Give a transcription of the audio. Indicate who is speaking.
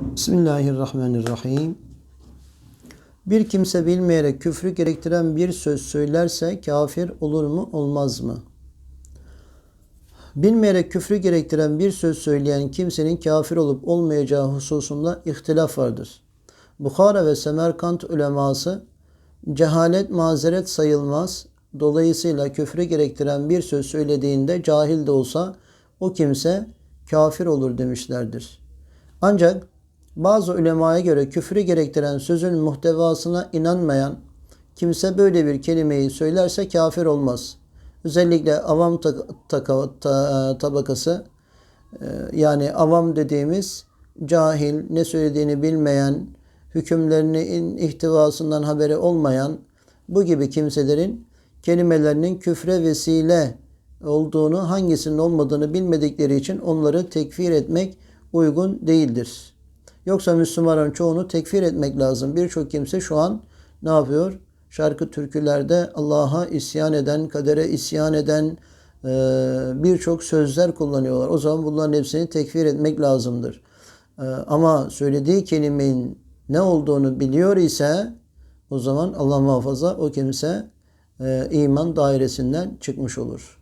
Speaker 1: Bismillahirrahmanirrahim. Bir kimse bilmeyerek küfrü gerektiren bir söz söylerse kafir olur mu olmaz mı? Bilmeyerek küfrü gerektiren bir söz söyleyen kimsenin kafir olup olmayacağı hususunda ihtilaf vardır. Bukhara ve Semerkant uleması cehalet mazeret sayılmaz. Dolayısıyla küfrü gerektiren bir söz söylediğinde cahil de olsa o kimse kafir olur demişlerdir. Ancak bazı ulemaya göre küfrü gerektiren sözün muhtevasına inanmayan kimse böyle bir kelimeyi söylerse kafir olmaz. Özellikle avam ta- ta- ta- tabakası e, yani avam dediğimiz cahil, ne söylediğini bilmeyen, hükümlerinin ihtivasından haberi olmayan bu gibi kimselerin kelimelerinin küfre vesile olduğunu, hangisinin olmadığını bilmedikleri için onları tekfir etmek uygun değildir. Yoksa Müslümanların çoğunu tekfir etmek lazım. Birçok kimse şu an ne yapıyor? Şarkı türkülerde Allah'a isyan eden, kadere isyan eden e, birçok sözler kullanıyorlar. O zaman bunların hepsini tekfir etmek lazımdır. E, ama söylediği kelimenin ne olduğunu biliyor ise o zaman Allah muhafaza o kimse e, iman dairesinden çıkmış olur.